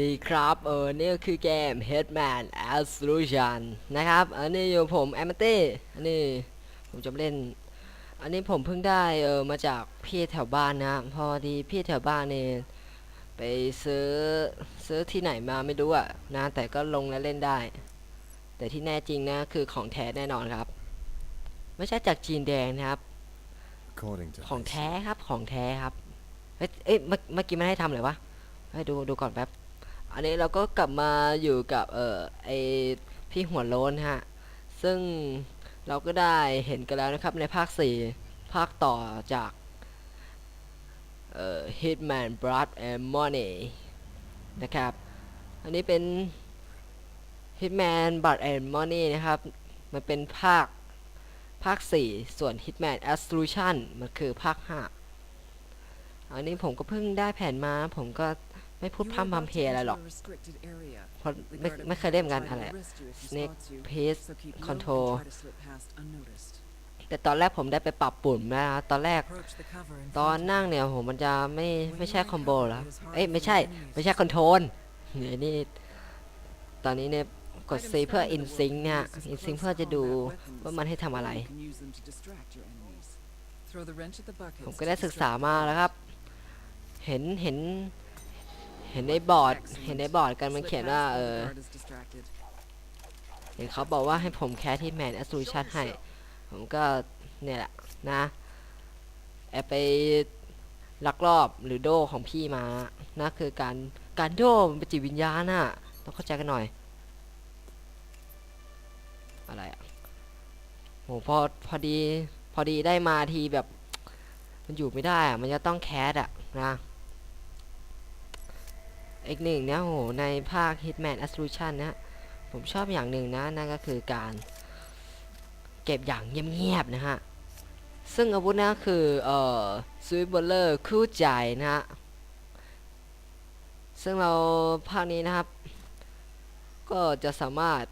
ดีครับ เออ นี่ก็คือเกม Hitman Absolution นะครับ อันนี้อยู่ผมแอมเต้อันนี้ผมจะมาเล่น อันนี้ผมเพิ่งได้เออมาจากพี่แถวบ้านนะ พอดีพี่แถวบ้านเนี่ยไปซื้อซื้อที่ไหนมาไม่รู้อะนะ แต่ก็ลงแล้วเล่นได้ แต่ที่แน่จริงนะ คือของแท้แน่นอนครับ ไม่ใช่จากจีนแดงนะครับ According to ของ this, แท้ครับ ของแท้ครับเอ้ยเอ้ยเมื่อเมื่อกี้มันให้ทำอะไรวะให้ดูดูก่อนแป๊บ อันนี้เราก็กลับมาอยู่กับเอ่อไอพี่หัวโล้นฮะ ซึ่งเราก็ได้เห็นกันแล้วนะครับในภาค 4 ภาคต่อจากเอ่อ Hitman Blood and Money นะครับ อันนี้เป็น Hitman Blood and Money นะครับ มันเป็นภาคภาค 4 ส่วน Hitman Absolution มันคือภาค 5 อันนี้ผมก็เพิ่งได้แผ่นมา ผมก็ ไม่พูดพร่ำพำเพยอะไรหรอกเพราะไม่ไม่เคยเล่นเหมือนกันอะไร Snake Pace Control แต่ตอนแรกผมได้ไปปรับปุ่มนะตอนแรก ตอนนั่งเนี่ยผมมันจะไม่ไม่ใช่คอมโบแล้ว เอ้ยไม่ใช่ไม่ใช่คอนโทรลเนี่ยนี่ตอนนี้เนี่ยกด C เพื่อ in sync เนี่ย in sync เพื่อจะดูว่ามันให้ทำอะไร ผมก็ได้ศึกษามาแล้วครับ เห็นเห็น เห็นในบอร์ดเห็นในบอร์ดกันมันเขียนว่าเออเห็นเขาบอกว่าให้ผมแคสที่แมนแอสซูชันให้ ผมก็เนี่ยแหละนะแอบไปลักลอบหรือโดของพี่มานะคือการการโดมันเป็นจิตวิญญาณน่ะต้องเข้าใจกันหน่อย อะไรอะโหพอพอดีพอดีได้มาทีแบบ มันอยู่ไม่ได้อะมันจะต้องแคสอะนะ อีกหนึ่งเนี่ยโหในภาค Hitman Absolution นะผมชอบอย่างหนึ่งนะนั่นก็คือการ เก็บอย่างเงียบๆนะฮะ ซึ่งอาวุธนะคือเอ่อสวิตบอลเลอร์คู่ใจนะฮะ ซึ่งเราภาคนี้นะครับ ก็จะสามารถ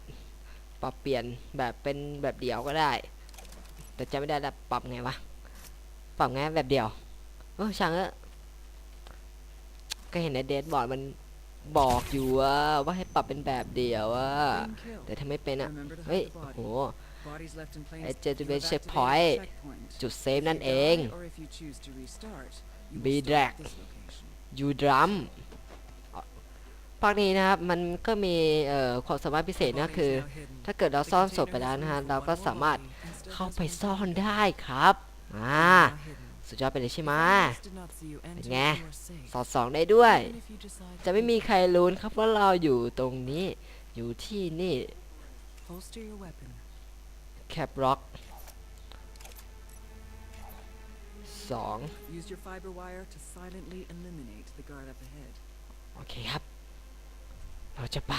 ปรับเปลี่ยนแบบเป็นแบบเดียวก็ได้ แต่จะไม่ได้แล้วปรับไงวะ ปรับไงแบบเดียวเออช่างเออะก็เห็นในเดสบอร์ดมัน บอกอยู่ว่าว่าให้ปรับเป็นแบบเดี่ยวอะแต่ถ้าไม่เป็นอะเฮ้ยโหไอเจจะเป็นเช็คพอยต์จุดเซฟนั่นเอง บีแดกยูดรัมภาคนี้นะครับ มันก็มีเอ่อความสามารถพิเศษนะคือ ถ้าเกิดเราซ่อนศพไปแล้วนะฮะ เราก็สามารถเข้าไปซ่อนได้ครับ อ่า สุดยอดไปเลยใช่ไหมเป็เป็นนไงไง สอดส่องได้ด้วย จะจะไม่ไม่มีมีใครรู้นะครับว่าเราอยู่ตรงนี้ อยู่ที่นี่ แคปร็อกสองโอเคครับ เราจะไป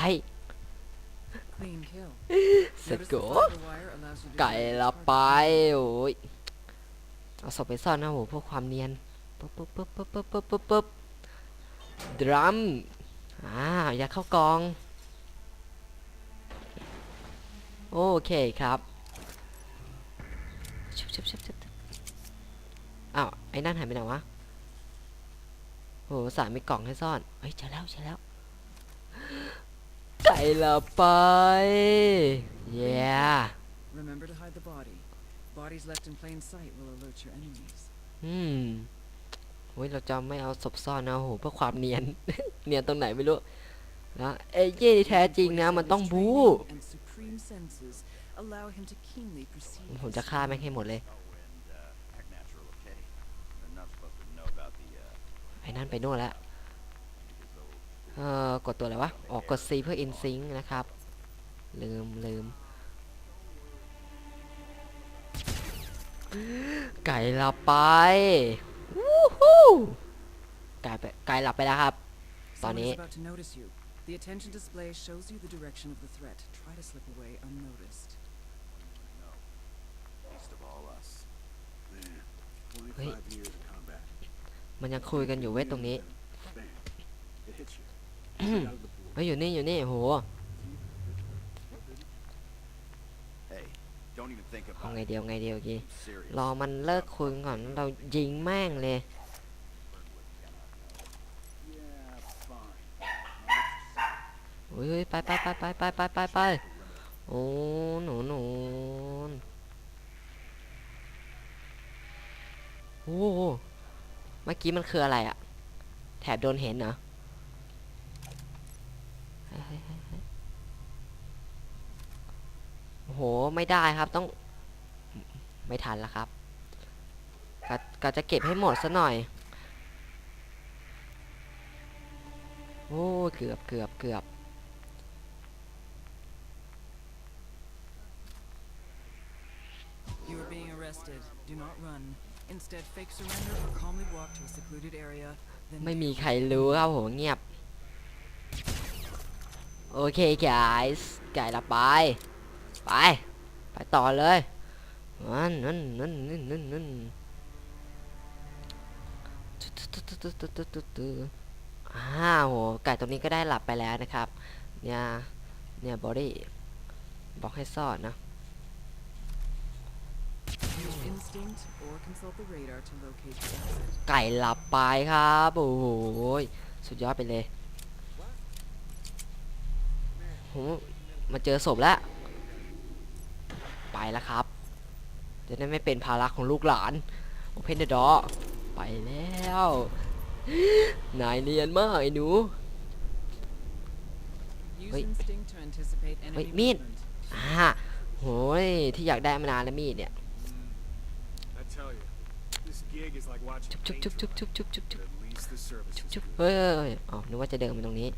เสร็จโกไก่ละไป โอ้ย เอาศพไปซ่อนนะโหเพื่อความเนียนปึ๊บปึ๊บปึ๊บปึ๊บปึ๊บปึ๊บปึ๊บปึ๊บดรัมอ่าอย่าเข้ากอง โอเคครับชุบชุบชุบชุบอ้าวไอ้นั่นหายไปไหนวะโหสายมีกล่องให้ซ่อน เฮ้ยเจอแล้วเจอแล้วไก่ละไปเย้ Remember to hide the body. Bodies left in plain sight will alert your enemies. อืมโอ้ยเราจะไม่เอาศพซ่อนนะโหเพื่อความเนียน เนียนตรงไหนไม่รู้นะเอยเย่ที่แท้จริงนะ มันต้องบู๊ And supreme senses allow him to keenly perceive ผมจะฆ่าแม่งให้หมดเลย act natural, okay? They're not supposed to know about the, uh, ไอ้นั่นไปโน่นแล้ว เอ่อกดตัวอะไรวะ ออกกด C เพื่อ in sync นะครับ ลืมลืม ไก่หลับไปวู้ฮู้ไก่ไปไก่หลับไปแล้วครับ ตอน Someone นี้ is about to notice you. The attention display shows you the direction of the threat. Try to slip away unnoticed. least of all us. man, เฮ้ย25 years of combat. มันยังคุยกันอยู่เว้ยตรงนี้ Bam. It hits you. อืม Out of the blue. เฮ้ยอยู่นี่อยู่นี่โห เอา about ไง it. เดียวไงเดียวกี I'm serious. รอมันเลิกคุยก่อนเรายิงแม่งเลย Yeah, fine. Now let's ฮ้ยไปไปไปไปไปไปไปไปโอ้หนูหนูโอ้โหเมื่อกี้มันคืออะไรอะแถบโดนเห็นเหรอเฮ้ยเฮ้ยเฮ้ยเฮ้ยโอ้โห ไม่ได้ครับต้องไม่ทันแล้วครับกะกะจะเก็บให้หมดซะหน่อย โอ้เกือบเกือบเกือบ You are being arrested. Do not run. Instead, fake surrender or calmly walk to a secluded area. Then ไม่มีใครรู้ครับผมเงียบ โอเค guys ไก่ละไป ไปไป ต่อเลยนั่นนั่นนั่นนั่นนั่นนั่นอ้าวโหไก่ตัวนี้ก็ได้หลับไปแล้วนะครับ เนี่ย เนี่ยบอดี้บอกให้ซ่อนนะ use instinct or consult the radar to locate the exit. ไก่หลับไปครับ โอ้โหสุดยอดไปเลยผมมาเจอศพแล้ว ไปแล้วครับ จะได้ไม่เป็นภาระของลูกหลานโอเพนเดอร์ดอไปแล้ว นายเนียนมากไอ้หนู Use Wait. instinct to anticipate enemy Wait, mean. movement. อ่าโหยที่อยากได้มานานแล้วมีดเนี่ย I tell you, this gig is like watching ชุบชุบชุบชุบชุบชุบชุบชุบ But at least the service ชุบ is ชุบ good. เฮ้ยเฮ้ยเฮ้ยอ๋อนึกว่าจะเดินไปตรงนี้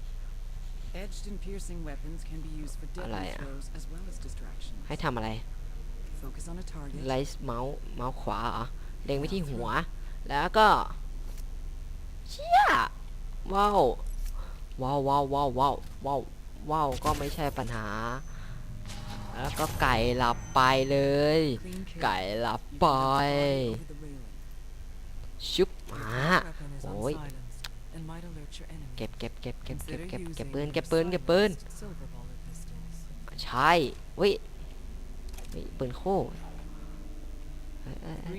Edged and piercing weapons can be used for deadly Alright. throws as well as distractions. ให้ทำอะไร ไลท์เมาส์เมาส์ขวาเหรอเล็งไปที่หัว แล้วก็เชี่ยว้าวว้าวว้าวว้าวว้าวว้าวว้าวก็ไม่ใช่ปัญหา แล้วก็ไก่หลับไปเลย Clean kill. ไก่หลับ You ไป can have the body over the railing. ชุบ Your มา current weapon is Oi. unsilenced and might alert your enemy. เก็บเก็บเก็บเก็บเก็บ Consider เก็บเก็บ using ปืน your เก็บปืนเก็บปืน silenced silver bullet pistols. ใช่เว้ย มีปืนคู่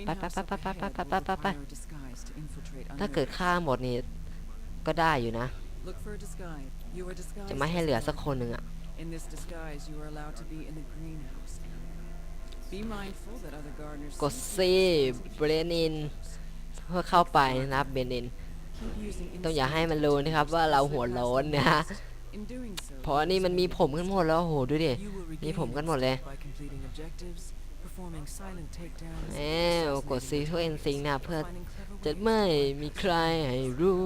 ไปไปไปไปไปไปไปไปถ้าเกิดฆ่าหมดนี่ก็ได้อยู่นะ จะไม่ให้เหลือสักคนหนึ่งอะกดซีเบรนินเพื่อเข้าไปนะครับเบรนิน ต้องอย่าให้มันรู้นะครับว่าเราหัวโล้นนะฮะ noticed. In doing so, เพราะนี่มันมีผมกันหมดแล้วโอ้โหดูดิ you will มี regain ผมกันหมดเลย instinct by completing objectives, performing silent takedowns, แหมกดซีทั่วเอ็นซิงนะเพื่อ finding clever จะ ways ไม่มีใครให้รู้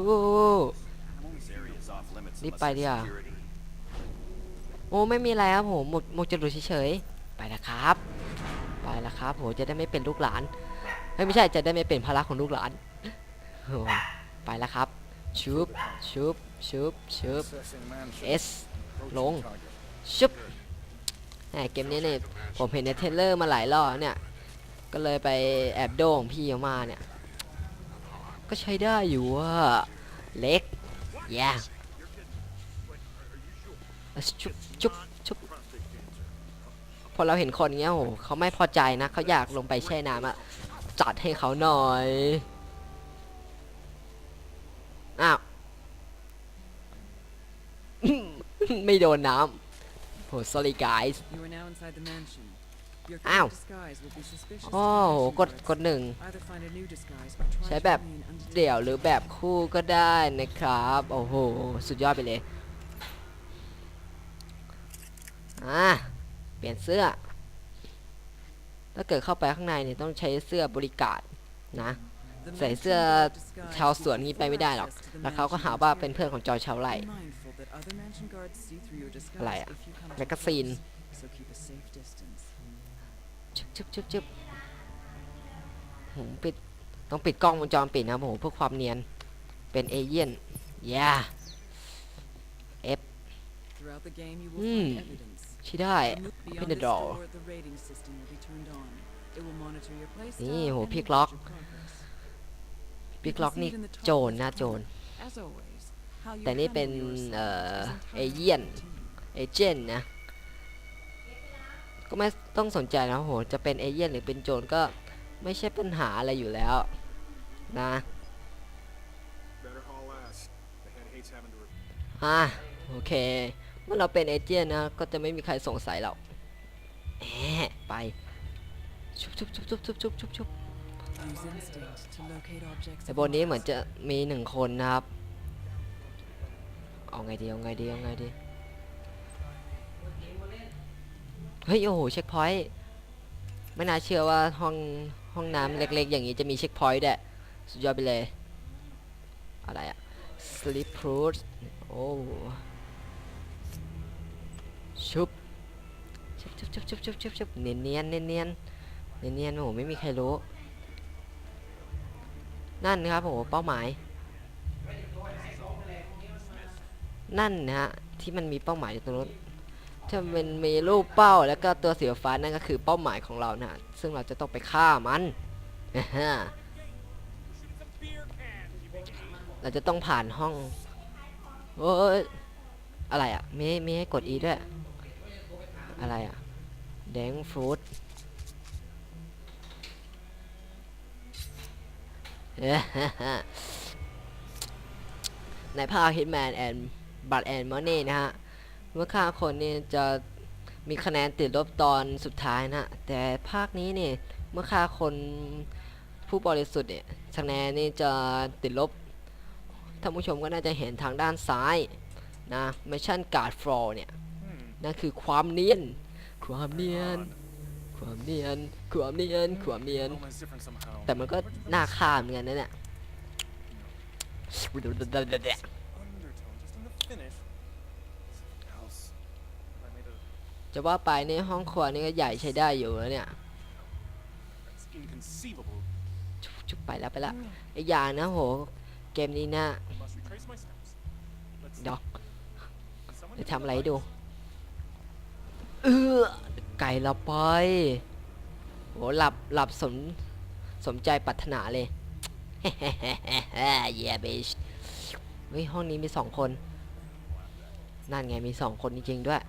This area is off limits Đi unless bài there's đi à? security. โอ้ไม่มีอะไรครับผมหมดหมดจะดูเฉยๆไปแล้วครับ ไปแล้วครับโหจะได้ไม่เป็นลูกหลานเฮ้ยไม่ใช่จะได้ไม่เป็นภาระของลูกหลานโอ้ไปแล้วครับชุบชุบ ชุบชุบเอส approaching Long. target. ชุบเกมนี้เนี่ยผมเห็นในเทเลอร์มาหลายรอบเนี่ยก็เลยไปแอบโด่งพี่เขามาเนี่ย ก็ใช้ได้อยู่ว่าเล็กแย่ชุบชุบชุบพอเราเห็นคนเงี้ยโหเขาไม่พอใจนะเขาอยากลงไปแช่น้ำอะจัดให้เขาหน่อย อ้าว ไม่โดนน้ำโห sorry guys You are now inside the mansion. Your Ow. current disguise will be suspicious โอ้ to โห mansion กด guards. กดหนึ่ง Either find a new disguise or try ใช้ to แบบ remain undetected. เดี่ยวหรือแบบคู่ก็ได้นะครับ โอ้โห สุดยอดไปเลยอ่าเปลี่ยนเสื้อ ถ้าเกิดเข้าไปข้างในเนี่ยต้องใช้เสื้อบริการนะ The ใส่ mansion เสื้อ guard disguise ชาว gives สวน you นี้ไป full ไม่ได้หรอก access to the แล้วเขาก็ mansion หาว่า inside. เป็นเพื่อนของจอยชาวไร่ Be mindful that other mansion guards see through your disguise อะไรอะ if you come แมก too กาซีน close, so keep a safe distance. ชึบชึบชึบชึบผมปิดต้องปิดกล้องวงจรปิดนะครับผมเพื่อความเนียนเป็นเอเย่นย่า Throughout the game, you will Hmm. find evidence. ใช่ได้ Beyond Open the this door. door, the rating system will be turned on. It will monitor your playstyle นี่โห and พลิก watch ล็อก your progress. ปิกล็อกนี่โจรนะโจร แต่นี่เป็น handle yourself เอ่อ is เอ entirely เย่น up to you. เอเจนต์นะ ก็ไม่ต้องสนใจนะโห จะเป็นเอเย่นหรือเป็นโจรก็ไม่ใช่ปัญหาอะไรอยู่แล้วนะ Better haul ass. The head hates having to. Re- อะโอเค เมื่อเราเป็นเอเจนต์นะ ก็จะไม่มีใครสงสัยเราแหมไป ชุบชุบชุบชุบชุบชุบชุบชุบ Use instinct to locate objects. แต่ of บนนี้เหมือน interest. จะมีหนึ่งคนนะครับ เอาไงดีเอาไงดีเอาไงดีเฮ้ยโอ้โหเช็คพอยต์ไม่น่าเชื่อว่าห้องห้องน้ำเล็กๆ อย่างนี้จะมีเช็คพอยต์ด้วยสุดยอดไปเลย อะไรอะ sleep proof โอ้ชุบชุบชุบชุบชุบชุบชุบชุบเนียนเนียนเนียนเนียนเนียนเนียนโอ้โหไม่มีใครรู้ นั่นนะครับโอ้โหเป้าหมาย นั่นนะฮะที่มันมีเป้าหมายอยู่ตรงนู้นถ้ามันมีรูปเป้าแล้วก็ตัวสีฟ้านั่นก็คือเป้าหมายของเรานะซึ่งเราจะต้องไปฆ่ามันเราจะต้องผ่านห้องโอ้ยอะไรอะมีมีให้กด E ด้วยอะไรอะแดงฟรุตในภาค Hitman and Blood and Money นะฮะเมื่อฆ่าคนนี่จะมีคะแนนติดลบตอนสุดท้ายนะแต่ภาคนี้เนี่ยเมื่อฆ่าคนผู้บริสุทธิ์เนี่ยคะแนนนี่จะติดลบท่านผู้ชมก็น่าจะเห็นทางด้านซ้ายนะ Mission Guard Floor เนี่ยนั่นคือความเนียน ความเนียน ความเนียน ความเนียน ความเนียน Hellman's different somehow. แต่มันก็น่าฆ่าเหมือนกันนะเนี่ย Undertone just in the finish. Something else. I made a จะว่าไปในห้องครัวนี่ก็ใหญ่ใช้ได้อยู่แล้วเนี่ย it's inconceivable. ชุบไปแล้วไปล้วอีกอย่างนะโห เกมนี้นะดี๋ยว someone จะทำอะไรดู เออไก่เราไปโหหลับหลับสมสมใจปรารถนาเลยเย้บิชเฮ้ยห้องนี้มีสองคน นั่นไงมีสองคนจริงๆด้วย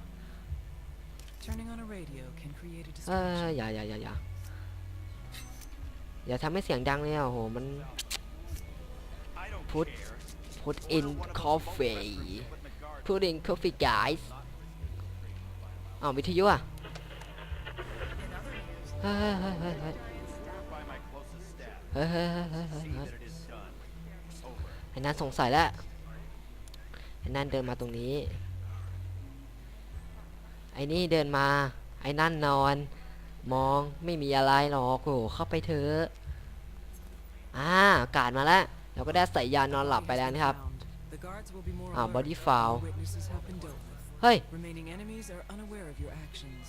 Turning on a radio can create a เออ distraction. อย่าอย่าอย่าอย่าอย่าทำให้เสียงดังเลยอะโหมัน I don't Put- care. put Order in one of those coffee put in the guard put in coffee guys อ้าววิทยุอะเฮ้ยเฮ้ยเฮ้ยเฮ้ย by my closest staff. เฮ้ยเฮ้ยเฮ้ยเฮ้ยเฮ้ย See เฮ้ย that it is done. Over. ไอ้นั่นสงสัยแล้วไอ้นั่นเดินมาตรงนี้ ไอ้นี่เดินมา ไอ้นั่นนอน มองไม่มีอะไรหรอกโอ้โหเข้าไปเถอะอ่ากาดมาแล้วเราก็ได้ใส่ยานอนหลับไปแล้วนะครับ The guards will be more อ่า alert บอดี้ when ฟาว the witnesses have been dealt with. เฮ้ย Remaining enemies are unaware of your actions.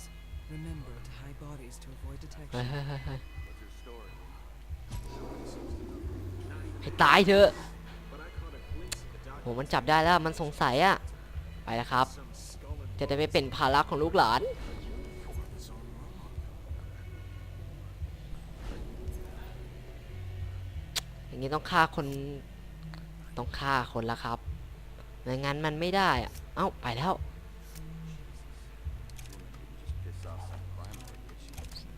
Remember to hide bodies to avoid เฮ้ย detection. เฮ้ยเฮ้ยเฮ้ย What's your story? ให้ตายเถอะ But I caught a glimpse of the โห document. มันจับได้แล้วมันสงสัยอะไปแล้วครับ Some skull and จะได้ไม่เป็นภาระของลูกหลาน อย่างนี้ต้องฆ่าคน ต้องฆ่าคนละครับไม่งั้นมันไม่ได้อะเอ้า ไปแล้ว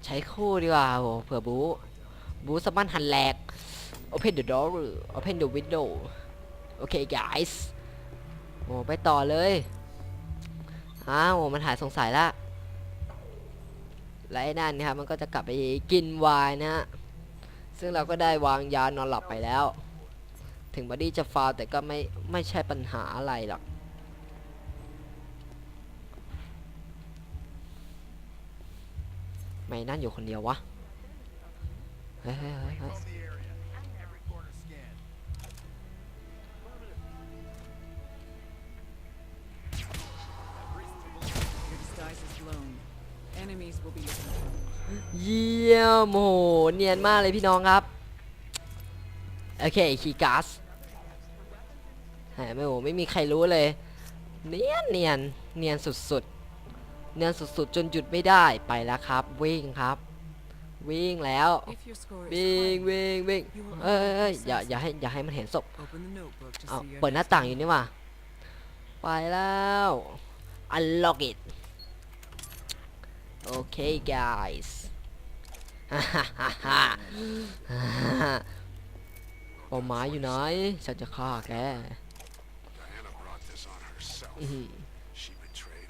ใช้คู่ดีกว่าโหเผื่อบูบูสมันหันแหลก open the door open the window โอเค guys โอ้ไปต่อเลย อ้าวมันหายสงสัยละและไอ้นั่นนะครับมันก็จะกลับไปกินวน์นะฮะซึ่งเราก็ได้วางยานอนหลับไปแล้ว ถึงบอดี้จะฟาวแต่ก็ไม่ไม่ใช่ปัญหาอะไรหรอกไม่นั่นอยู่คนเดียววะเฮ้ยเฮ้ยเฮ้ย เยี่ยมโอ้โหเนียนมากเลยพี่น้องครับ โอเคคีย์การ์ดหายไม่โอ้ไม่มีใครรู้เลย เนียนเนียนเนียนสุดๆ เนียนสุดๆ จนหยุดไม่ได้ไปแล้วครับ วิ่งครับ วิ่งแล้ว If your score is วิ่ง high, วิ่งวิ่งเอ้ยเอ้ยอย่าอย่าให้อย่าให้มันเห็นศพ open the notebook to เอา see your เปิดหน้า next ต่างอ move. ยู่นี่หว่าไปแล้ว unlock it โอเค guys เป้าหมายอยู่ไหน ฉันจะฆ่าแก Diana brought this on herself. อื้อหือ She betrayed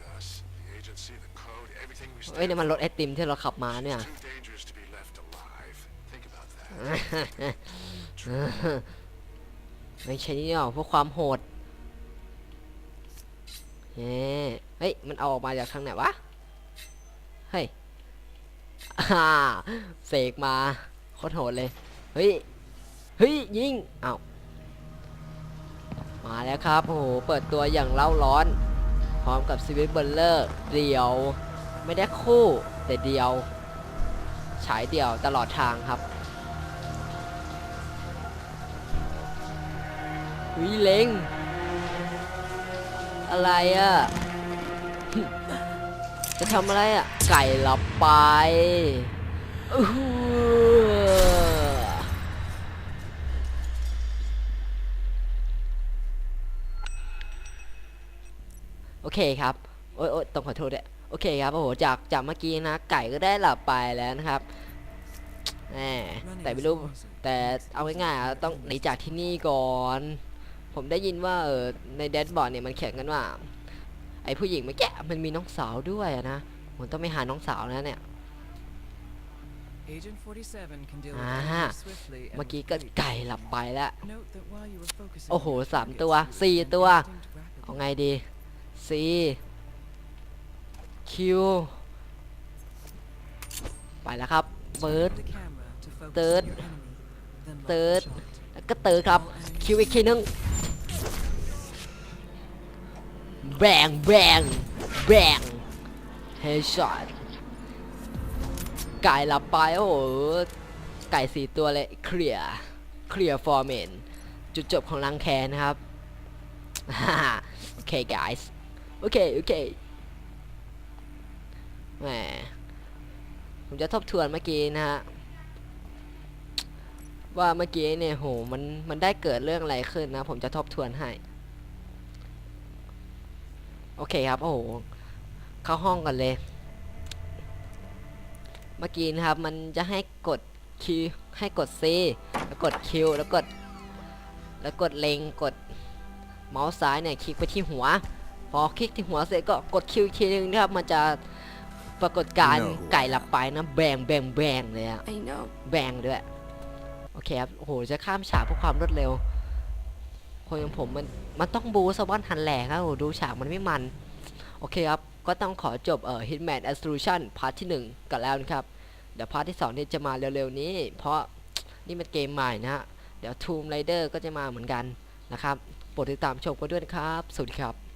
เอ้ยนี่มันรถไอติมที่เราขับมาเนี่ย Too dangerous to be left alive. Think about that. ไม่ใช่นี่หรอกพวกความโหดเฮ้เฮ้ยมันเอาออกมาจากทางไหนวะเฮ้ยอ่า เสกมาโคตรโหดเลย เฮ้ย เฮ้ย ยิงเอ้ามาแล้วครับ โอ้โห เปิดตัวอย่างเล่าร้อน พร้อมกับซีวิตเบลเลอร์ เดียว ไม่ได้คู่ แต่เดียว ฉายเดียวตลอดทางครับวิเล็งอะไรอะ จะทำอะไรอะ ไก่หลับไปโอเคครับ โอ๊ยโอ๊ยต้องขอโทษด้วยโอเคครับ โอ้โห จาก จากเมื่อกี้นะ ไก่ก็ได้หลับไปแล้วนะครับแหมแต่ไม่รู้ แต่เอาง่ายๆต้องหนีจากที่นี่ก่อน ผมได้ยินว่าเออในแดดบอร์ดเนี่ยมันเขียนกันว่า อ้ผู้หญิงเมื่อกี้มันมีน้องสาวด้วยอะนะผมต้องไปหาน้องสาวแล้วเนี่ย Agent 47 can deal with Ah, danger swiftly and เมื่อกี้ with ก็ grace. ไก่หลับไปแล้ว Note that while you were focusing โอ้โห on your สาม targets, ตัว you were สี่ตัว instinct rapidly. เอาไงดีซีคิวไปแล้วครับ เบิร์ด Turn the camera to focus Third. on your enemy, then lock the Third. shot. แล้วก็เติร์ดครับ คิวอีกทีนึง แบงแบงแบงเฮช็อตไก่หลับไปโอ้โห ไก่สี่ตัวเลยเคลียร์เคลียร์ฟอร์เมนจุดจบของรังแคนนะครับโอเค guys โอเค โอเคแหมผมจะทบทวนเมื่อกี้นะฮะ ว่าเมื่อกี้เนี่ยโหมันมันได้เกิดเรื่องอะไรขึ้นนะ ผมจะทบทวนให้ โอเคครับ โอ้โห เข้าห้องกันเลย เมื่อกี้นะครับ มันจะให้กดคิวให้กด C แล้วกด Q แล้วกด แล้วกดเล็งกดเมาส์ซ้ายเนี่ยคลิกไปที่หัว พอคลิกที่หัวเสร็จก็กด Q อีกทีนึงนะครับ มันจะปรากฏการณ์ You know who I ไก่หลับไปนะแบงแบงแบงเลยอะ I know. แบงด้วย โอเคครับ โอ้โห จะข้ามฉากเพื่อความรวดเร็ว คนอย่างผมมัน มันต้องบูสวอนหันแหลกครับโหดูฉากมันไม่มัน โอเคครับ ก็ต้องขอจบเอ่อ Hitman Absolution พาร์ทที่ 1 กันแล้วนะครับ เดี๋ยวพาร์ทที่2นี่จะมาเร็วๆนี้ เพราะนี่มันเกมใหม่นะฮะ เดี๋ยว Tomb Raider ก็จะมาเหมือนกันนะครับโปรดติดตามชมกันด้วยนะครับ สวัสดีครับ